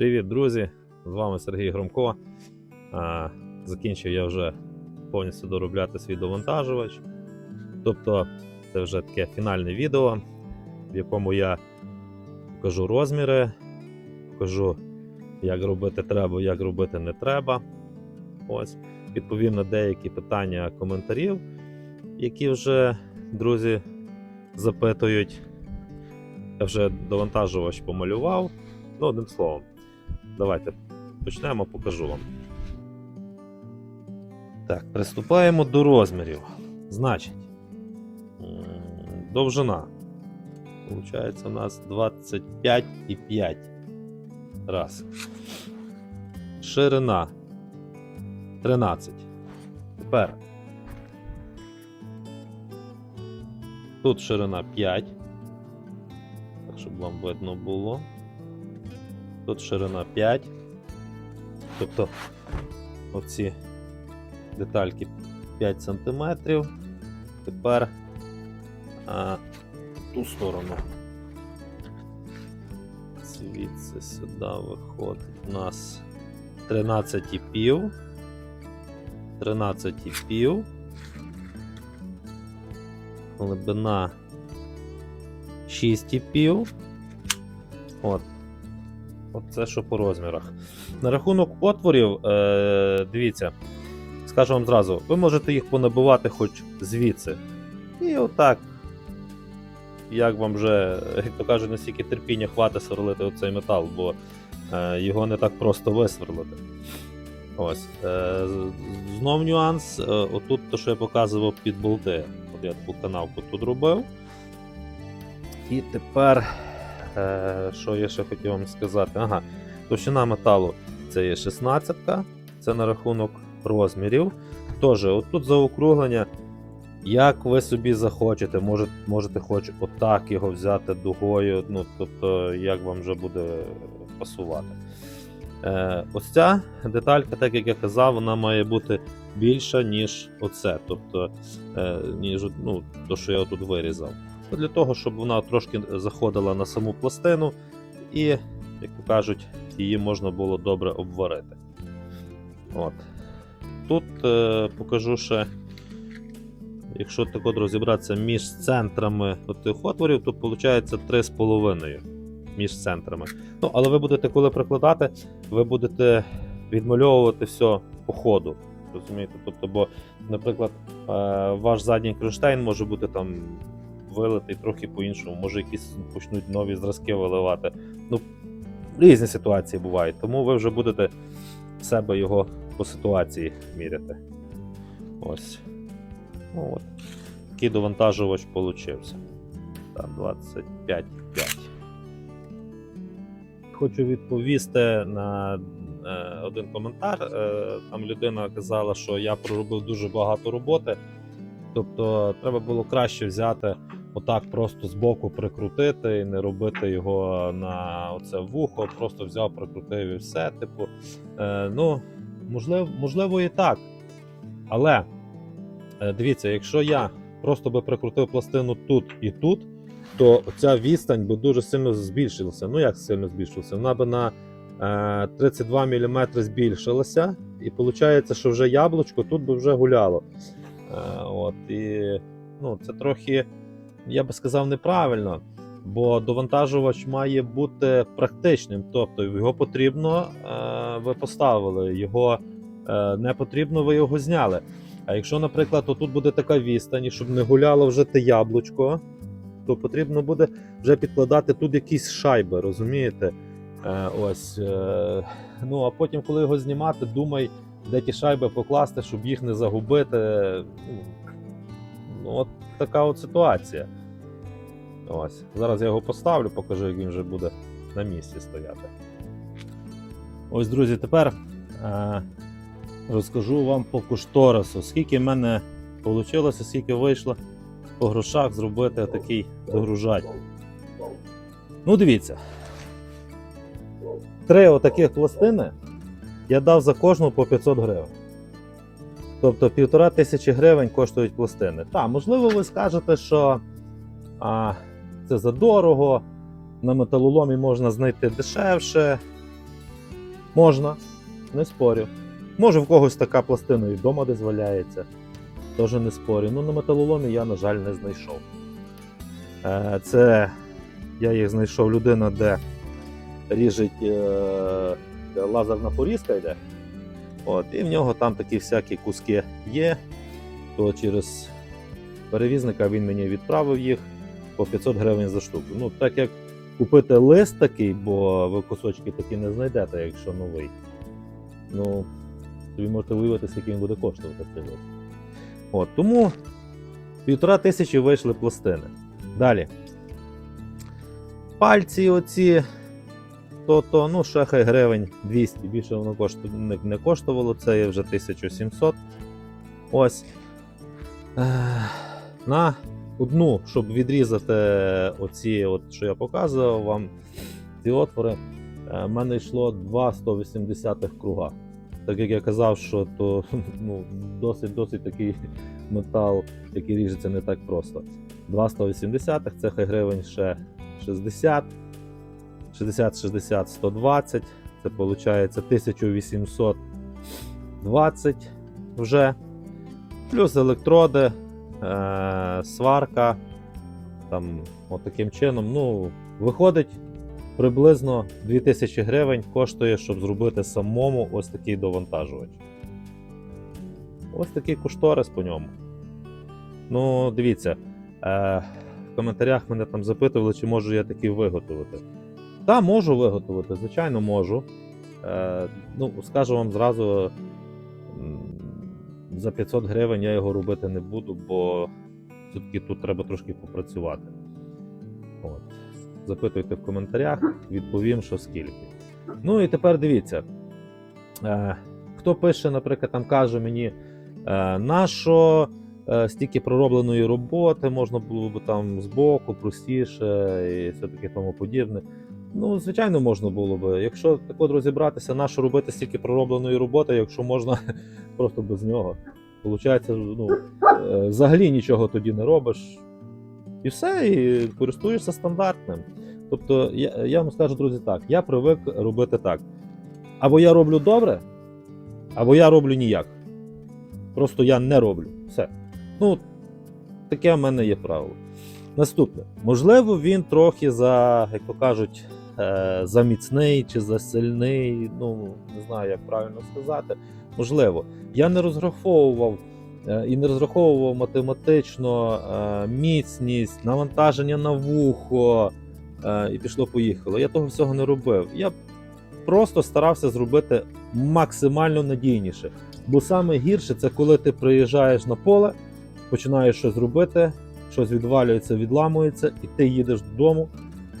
Привіт, друзі! З вами Сергій Громко. Закінчив я вже повністю доробляти свій довантажувач. Тобто, це вже таке фінальне відео, в якому я покажу розміри, покажу, як робити треба, як робити не треба. Ось, відповім на деякі питання коментарів, які вже друзі запитують. Я вже довантажувач помалював. Ну, одним словом, давайте почнемо, покажу вам. Так, приступаємо до розмірів. Значить, довжина. Получається, у нас 25,5. Раз. Ширина 13. Тепер. Тут ширина 5. Так, щоб вам видно було. Тут ширина 5. Тобто оці детальки 5 см. Тепер а, ту сторону. Звідси сюди виходить у нас 13,5. 13,5. Глибина 6,5. От. Це що по розмірах. На рахунок отворів, е, дивіться, скажу вам зразу, ви можете їх понабивати хоч звідси. І отак. Як вам вже, як то кажуть, настільки терпіння хватить сверлити оцей метал, бо е, його не так просто висверлити. Ось. Е, знов нюанс. Е, отут, то, що я показував під болти. От я таку канавку тут робив. І тепер, що я ще хотів вам сказати? Ага, товщина металу це є 16, це на рахунок розмірів. Тож, отут заокруглення, як ви собі захочете, може, можете хоч отак його взяти дугою, ну, тобто, як вам вже буде пасувати. Е, ось ця деталька, так як я казав, вона має бути більша, ніж оце. Тобто, е, ніж ну, то, що я тут вирізав. Для того, щоб вона трошки заходила на саму пластину, і, як кажуть, її можна було добре обварити. От. Тут е, покажу ще, якщо так от розібратися між центрами тих отворів, то виходить 3,5 між центрами. Ну, але ви будете, коли прикладати, ви будете відмальовувати все по ходу. Розумієте? Тобто, бо, наприклад, е, ваш задній кронштейн може бути там вилитий трохи по-іншому, може якісь почнуть нові зразки виливати. Ну, різні ситуації бувають, тому ви вже будете себе його по ситуації міряти. Ось. Ну, от. Такий довантажувач получився. Так, 25,5. Хочу відповісти на е, один коментар. Е, там людина казала, що я проробив дуже багато роботи. Тобто, треба було краще взяти отак, просто збоку прикрутити і не робити його на оце вухо, просто взяв, прикрутив і все. Типу, е, ну, можливо, можливо, і так. Але е, дивіться, якщо я просто би прикрутив пластину тут і тут, то ця відстань би дуже сильно збільшилася. Ну як сильно збільшилася? Вона би на е, 32 мм збільшилася, і виходить, що вже яблучко тут би вже гуляло. Е, от, і, ну, це трохи, я би сказав, неправильно, бо довантажувач має бути практичним, тобто його потрібно, е, ви поставили, його е, не потрібно, ви його зняли. А якщо, наприклад, отут буде така відстань, щоб не гуляло вже те яблучко, то потрібно буде вже підкладати тут якісь шайби, розумієте? Е, ось, ну а потім, коли його знімати, думай, де ті шайби покласти, щоб їх не загубити. Ну, от така от ситуація. Ось. Зараз я його поставлю, покажу, як він вже буде на місці стояти. Ось, друзі, тепер е, розкажу вам по кошторису, скільки в мене вийшло, скільки вийшло по грошах зробити такий догружатель. Ну, дивіться. Три отаких пластини я дав за кожну по 500 гривень. Тобто півтора тисячі гривень коштують пластини. Так, можливо, ви скажете, що а, це задорого, на металоломі можна знайти дешевше. Можна, не спорю. Може в когось така пластина і вдома десь валяється. Теж не спорю. Ну на металоломі я, на жаль, не знайшов. Е, Це я їх знайшов людина, де ріжить е, де лазерна порізка йде. От, і в нього там такі всякі куски є. То через перевізника він мені відправив їх по 500 гривень за штуку. Ну, так як купити лист такий, бо ви кусочки такі не знайдете, якщо новий. Ну, тобі можете уявити, скільки він буде коштувати цей лист. От, тому півтора тисячі вийшли пластини. Далі. Пальці оці, то, то ну, ще гривень 200, більше воно кошту, не, не коштувало, це є вже 1700. Ось. На одну, щоб відрізати оці, от, що я показував вам, ці отвори, е, в мене йшло 2 180 круга. Так як я казав, що то ну, досить досить такий метал, який ріжеться не так просто. 2 180 це хай гривень ще 60, 60, 60, 120. Це виходить 1820 вже. Плюс електроди, сварка. Там, от таким чином. Ну, виходить приблизно 2000 гривень коштує, щоб зробити самому ось такий довантажувач. Ось такий кошторис по ньому. Ну, дивіться, е, в коментарях мене там запитували, чи можу я такий виготовити. Так, можу виготовити, звичайно, можу. Е, ну, скажу вам зразу, за 500 гривень я його робити не буду, бо все-таки тут треба трошки попрацювати. От. Запитуйте в коментарях, відповім, що скільки. Ну і тепер дивіться. Е, хто пише, наприклад, там каже мені, е, на е, стільки проробленої роботи, можна було б там збоку, простіше і все таке тому подібне. Ну, звичайно, можна було би. Якщо так от розібратися, на що робити стільки проробленої роботи, якщо можна просто без нього. Получається, ну, е, взагалі нічого тоді не робиш. І все, і користуєшся стандартним. Тобто, я, я вам скажу, друзі, так, я привик робити так. Або я роблю добре, або я роблю ніяк. Просто я не роблю. Все. Ну, таке в мене є правило. Наступне. Можливо, він трохи за, як то кажуть, е, за міцний чи за сильний. Ну, не знаю, як правильно сказати. Можливо. Я не розраховував е, і не розраховував математично е, міцність, навантаження на вухо. е, І пішло-поїхало. Я того всього не робив. Я просто старався зробити максимально надійніше. Бо саме гірше це коли ти приїжджаєш на поле, починаєш щось робити, щось відвалюється, відламується, і ти їдеш додому,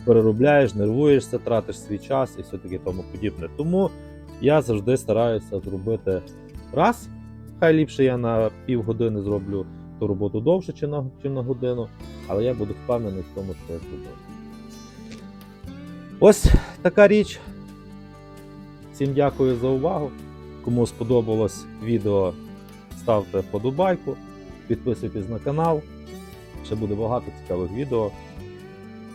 переробляєш, нервуєшся, тратиш свій час і все таке тому подібне. Тому я завжди стараюся зробити раз. Хай ліпше я на півгодини зроблю ту роботу довше, чи на, чи на годину, але я буду впевнений в тому, що я зроблю. Ось така річ. Всім дякую за увагу. Кому сподобалось відео, ставте вподобайку, підписуйтесь на канал. Ще буде багато цікавих відео.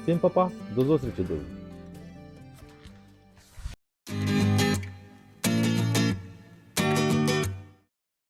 Всім па-па, до зустрічі, друзі!